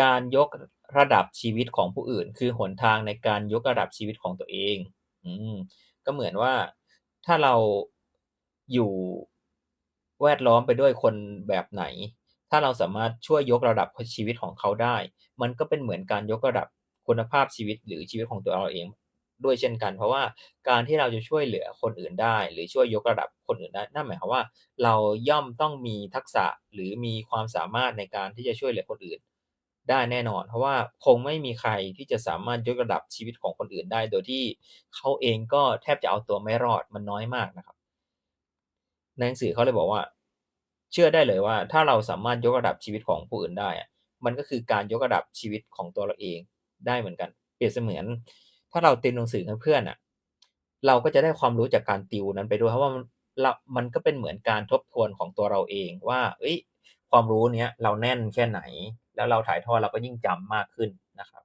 การยกระดับชีวิตของผู้อื่น คือหนทางในการยกระดับชีวิตของตัวเอง อืมก็เหมือนว่าถ้าเราอยู่แวดล้อมไปด้วยคนแบบไหน ถ้าเราสามารถช่วยยกระดับชีวิตของเขาได้ มันก็เป็นเหมือนการยกระดับคุณภาพชีวิตหรือชีวิตของตัวเราเอง ด้วยเช่นกัน เพราะว่าการที่เราจะช่วยเหลือคนอื่นได้ หรือช่วยยกระดับคนอื่นได้นั่นหมายความว่า เราย่อมต้องมีทักษะหรือมีความสามารถในการที่จะช่วยเหลือคนอื่น ได้แน่นอน เพราะว่าคงไม่มีใครที่จะสามารถยกระดับชีวิตของคนอื่นได้ โดยที่เขาเองก็แทบจะเอาตัวไม่รอดมันน้อยมากนะครับในหนังสือเขาเลยบอกว่า เชื่อได้เลยว่า ถ้าเราสามารถยกระดับชีวิตของผู้อื่นได้ มันก็คือการยกระดับชีวิตของตัวเราเองได้เหมือนกัน เปรียบเสมือน ถ้าเราติวหนังสือกับเพื่อนน่ะ เราก็จะได้ความรู้จากการติวนั้นไปด้วยเพราะว่ามันเรามันก็เป็นเหมือนการทบทวนของตัวเราเองว่าเฮ้ย ความรู้เนี้ยเราแน่นแค่ไหน แล้วเราถ่ายทอดเราก็ยิ่งจำมากขึ้นนะครับ